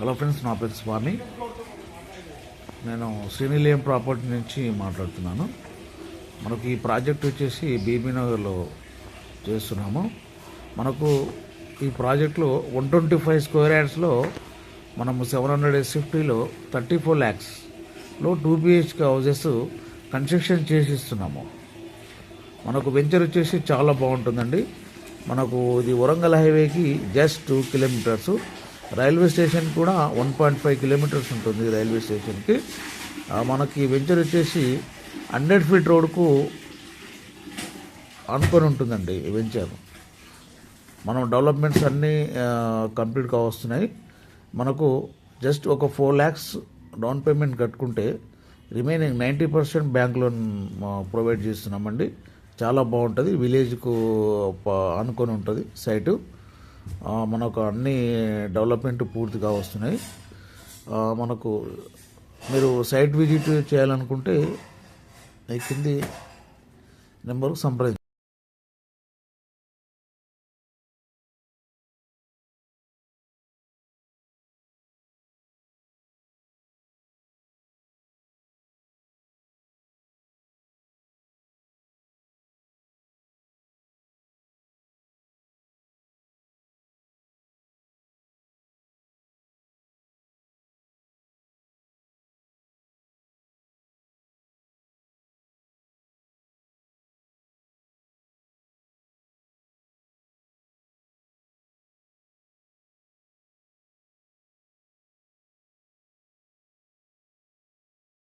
Hello friends నా పేరు స్వామి. నేను శ్రీనిలయం ప్రాపర్టీ నుంచి మాట్లాడుతున్నాను. మనకు ఈ ప్రాజెక్ట్ వచ్చేసి బీబీనగర్లో చేస్తున్నాము. మనకు ఈ ప్రాజెక్ట్లో వన్ ట్వంటీ ఫైవ్ స్క్వేర్ యార్డ్స్లో మనము సెవెన్ హండ్రెడ్ ఎస్ఎఫ్టీలో థర్టీ ఫోర్ ల్యాక్స్లో టూ బిహెచ్కే హౌజెస్ కన్స్ట్రక్షన్ చేసి ఇస్తున్నాము. మనకు వెంచర్ వచ్చేసి చాలా బాగుంటుందండి. మనకు ఇది వరంగల్ హైవేకి just two kilometres. Railway station కూడా వన్ పాయింట్ ఫైవ్ కిలోమీటర్స్ ఉంటుంది రైల్వే స్టేషన్కి. మనకి వెంచర్ వచ్చేసి హండ్రెడ్ ఫీట్ రోడ్కు అనుకొని ఉంటుందండి వెంచర్. మనం డెవలప్మెంట్స్ అన్నీ కంప్లీట్గా వస్తున్నాయి మనకు జస్ట్ ఒక ఫోర్ ల్యాక్స్ డౌన్ పేమెంట్ కట్టుకుంటే remaining ninety percent bank loan provide చేస్తున్నామండి. చాలా బాగుంటుంది. విలేజ్కు ప- అనుకొని ఉంటుంది సైటు. మనకు అన్ని డెవలప్మెంట్ పూర్తిగా వస్తున్నాయి. మనకు మీరు సైట్ విజిట్ చేయాలనుకుంటే ఈ కింది నెంబర్ సంప్రదించండి.